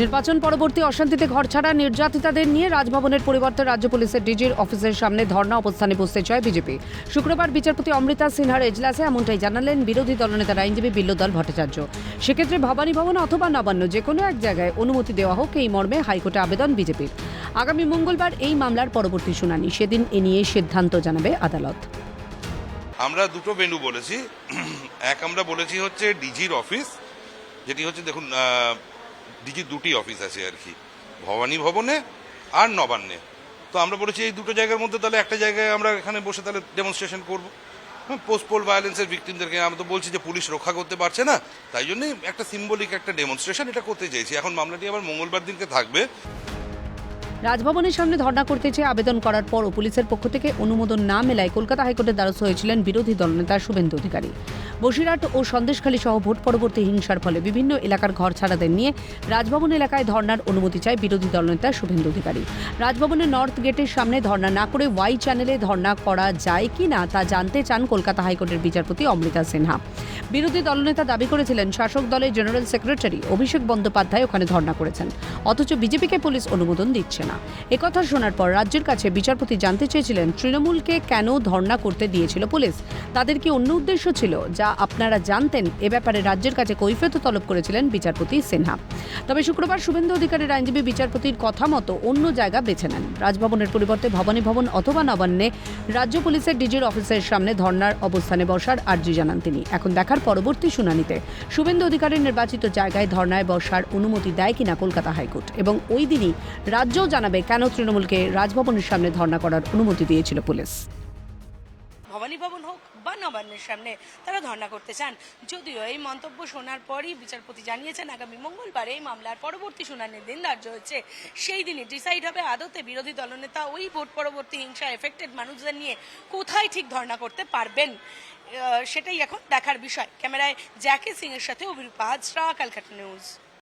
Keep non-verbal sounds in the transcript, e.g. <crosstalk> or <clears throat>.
নির্বাচন পরবর্তী অশান্তিতে ঘর ছাড়া নির্যাতিতাদের নিয়ে রাজভবনের পরিবর্তে রাজ্য পুলিশের ডিজির অফিসের সামনে ধর্ণা অবস্থানে বসতে চায় বিজেপি। শুক্রবার বিচারপতি অমৃতা সিনহার এজলাসে এমনটাই জানালেন বিরোধী দলনেতার আইনজীবী বিল্লদল ভট্টাচার্য। সেক্ষেত্রে ভবানী ভবন অথবা নবান্ন যে কোনো এক জায়গায় অনুমতি দেওয়া হোক এই মর্মে হাইকোর্টে আবেদন বিজেপির। আগামী মঙ্গলবার এই মামলার পরবর্তী শুনানি, সেদিন এ নিয়ে সিদ্ধান্ত জানাবে আদালত। আমরা দুটো ভেন্যু বলেছি। <clears throat> এক আমরা বলেছি হচ্ছে ডিজির অফিস, যেটি হচ্ছে দেখুন ডিজির দুটি অফিস আছে আর কি। ভবানী ভবনে আর নবান্নে। তো আমরা বলেছি এই দুটো জায়গার মধ্যে তাহলে একটা জায়গায় আমরা এখানে বসে তাহলে ডেমনস্ট্রেশন করব। পোস্টপোল ভায়োলেন্সের ভিক্টিমদেরকে আমরা তো বলছি যে পুলিশ রক্ষা করতে পারছে না। তাই জন্যই একটা সিম্বলিক একটা ডেমনস্ট্রেশন এটা করতে চাইছি। এখন মামলাটি আবার মঙ্গলবার দিনকে থাকবে। রাজভবনের সামনে ধর্ণা করতে চেয়ে আবেদন করার পরও পুলিশের পক্ষ থেকে অনুমোদন না মেলায় কলকাতা হাইকোর্টের দ্বারস্থ হয়েছিলেন বিরোধী দলনেতা শুভেন্দু অধিকারী। বসিরহাট ও সন্দেশখালী সহ ভোট পরবর্তী হিংসার ফলে বিভিন্ন এলাকার ঘর ছাড়াদের নিয়ে রাজভবন এলাকায় ধর্নার অনুমতি চায় বিরোধী দলনেতা শুভেন্দু অধিকারী। রাজভবনের নর্থ গেটের সামনে ধর্না না করে ওয়াই চ্যানেলে ধর্না করা যায় কি না তা জানতে চান কলকাতা হাইকোর্টের বিচারপতি অমৃতা সিনহা। বিরোধী দলনেতা দাবি করেছিলেন শাসক দলের জেনারেল সেক্রেটারি অভিষেক বন্দ্যোপাধ্যায় ওখানে ধর্ণা করেছেন। অথচ বিজেপিকে পুলিশ অনুমোদন দিচ্ছে না। একথা শোনার পর রাজ্যের কাছে বিচারপতি জানতে চেয়েছিলেন, তৃণমূলকে কেন ধর্ণা করতে দিয়েছিল পুলিশ? তাদের কি অন্য উদ্দেশ্য ছিল যা আপনারা জানতেন? এ ব্যাপারে রাজ্যের কাছে কৈফিয়ত তলব করেছিলেন বিচারপতি সিনহা। তবে শুক্রবার শুভেন্দু অধিকারীর আইনজীবী বিচারপতির কথা মতো অন্য জায়গা বেছে নেন। রাজভবনের পরিবর্তে ভবানী ভবন অথবা নবান্নে রাজ্য পুলিশের ডিজির অফিসের সামনে ধর্নার অবস্থানে বসার আর্জি জানান তিনি। এখন দেখার পরবর্তী শুনানিতে। শুভেন্দু অধিকারীর নির্বাচিত জায়গায় ধর্নায় বসার অনুমতি দেয় কিনা কলকাতা হাইকোর্ট এবং ওই দিনই রাজ্যও জানাবে কেন তৃণমূলকে রাজভবনের সামনে ধর্ণা করার অনুমতি দিয়েছিল পুলিশ। ভবানী ভবন হোক বা নবান্নের সামনে তারা ধর্ণা করতে চান। যদিও এই মন্তব্য শোনার পরই বিচারপতি জানিয়েছেন, আগামী মঙ্গলবার এই মামলার পরবর্তী শুনানির দিন ধার্য হচ্ছে। সেই দিনই ডিসাইড হবে আদতে বিরোধী দলনেতা ওই ভোট পরবর্তী হিংসা এফেক্টেড মানুষদের নিয়ে কোথায় ঠিক ধর্ণা করতে পারবেন। সেটাই এখন দেখার বিষয়। ক্যামেরায় জ্যাকি সিং এর সাথে অভিরূপা হাজরা কালকাটা নিউজ।